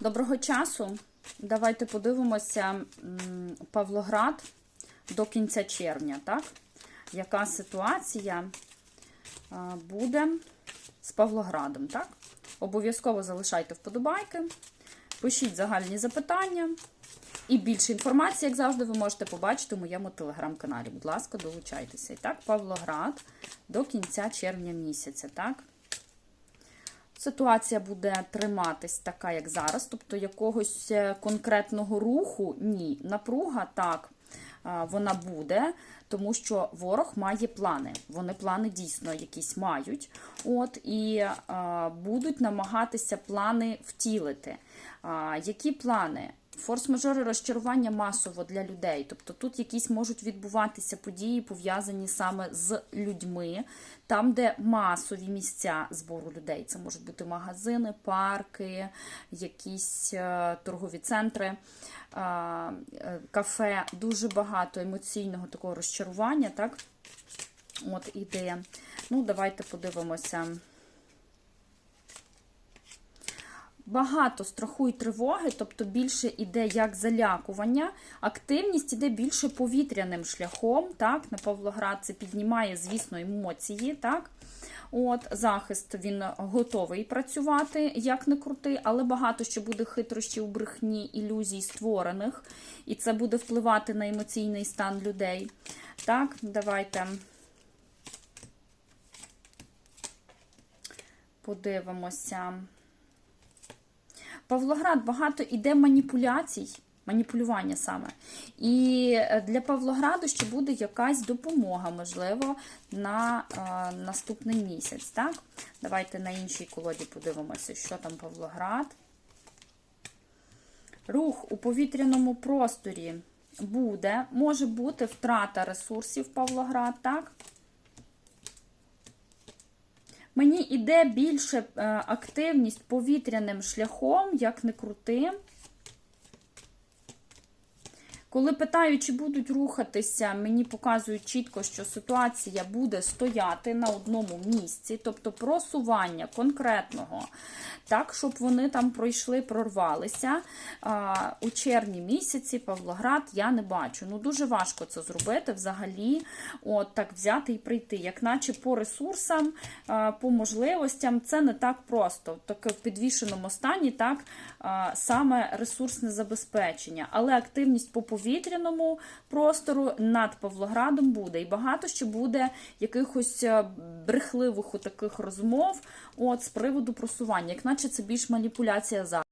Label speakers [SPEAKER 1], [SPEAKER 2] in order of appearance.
[SPEAKER 1] Доброго часу. Давайте подивимося Павлоград до кінця червня, так? Яка ситуація буде з Павлоградом, так? Обов'язково залишайте вподобайки, пишіть загальні запитання. І більше інформації, як завжди, ви можете побачити у моєму телеграм-каналі. Будь ласка, долучайтеся. І так, Павлоград до кінця червня місяця, так? Ситуація буде триматись така, як зараз, тобто якогось е, конкретного руху ні. Напруга так, вона буде, тому що ворог має плани. Вони плани дійсно якісь мають. От, і будуть намагатися плани втілити. Які плани? Форс-мажори розчарування масово для людей. Тобто тут якісь можуть відбуватися події, пов'язані саме з людьми, там, де масові місця збору людей. Це можуть бути магазини, парки, якісь е, торгові центри, е, е, кафе. Дуже багато емоційного такого розчарування. так? От іде. Ну, давайте подивимося. Багато страху і тривоги, тобто більше іде як залякування, активність іде більше повітряним шляхом. так, На Павлоград це піднімає, звісно, емоції. так, От, Захист він готовий працювати, як не крути, але багато що буде хитрощів, брехні, ілюзій створених, і це буде впливати на емоційний стан людей. Так, давайте подивимося. Павлоград багато іде маніпуляцій, маніпулювання саме. І для Павлограду ще буде якась допомога, можливо, на е, наступний місяць. Так? Давайте на іншій колоді подивимося, що там Павлоград. Рух у повітряному просторі буде, може бути втрата ресурсів Павлоград, так? Мені йде більше е, активність повітряним шляхом, як не крути. Коли питаю, чи будуть рухатися, мені показують чітко, що ситуація буде стояти на одному місці, тобто просування конкретного, так, щоб вони там пройшли, прорвалися. У червні місяці Павлоград я не бачу. Ну, дуже важко це зробити взагалі, от так взяти і прийти. Як наче по ресурсам, по можливостям, це не так просто. Таке в підвішеному стані, так, саме ресурсне забезпечення, але активність по повітряному простору над Павлоградом буде. І багато ще буде якихось е, брехливих таких розмов от, з приводу просування, як наче це більш маніпуляція за.